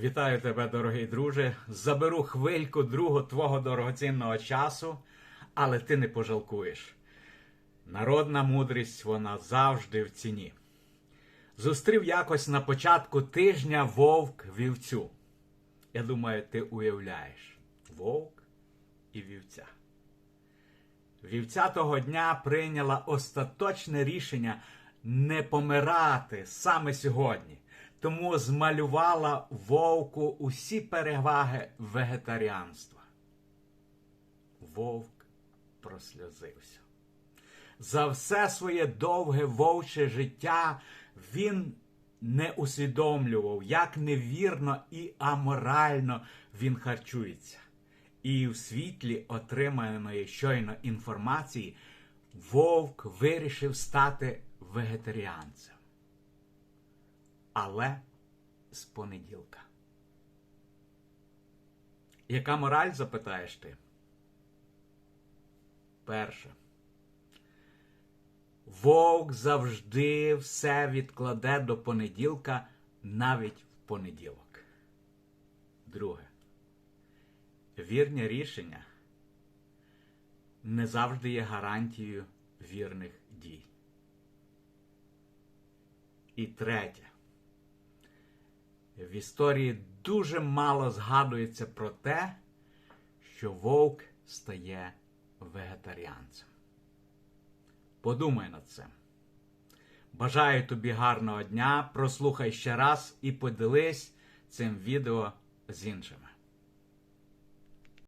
Вітаю тебе, дорогий друже. Заберу хвильку другу твого дорогоцінного часу, але ти не пожалкуєш. Народна мудрість вона завжди в ціні. Зустрів якось на початку тижня вовк вівцю. Я думаю, ти уявляєш вовк і вівця. Вівця того дня прийняла остаточне рішення не помирати саме сьогодні, тому змалювала вовку усі переваги вегетаріанства. Вовк просльозився. За все своє довге вовче життя він не усвідомлював, як невірно і аморально він харчується. І в світлі отриманої щойно інформації вовк вирішив стати вегетаріанцем. Але з понеділка. Яка мораль, запитаєш ти? Перше. Вовк завжди все відкладе до понеділка, навіть в понеділок. Друге. Вірні рішення не завжди є гарантією вірних дій. І третє. В історії дуже мало згадується про те, що вовк стає вегетаріанцем. Подумай над цим. Бажаю тобі гарного дня. Прослухай ще раз і поділись цим відео з іншими.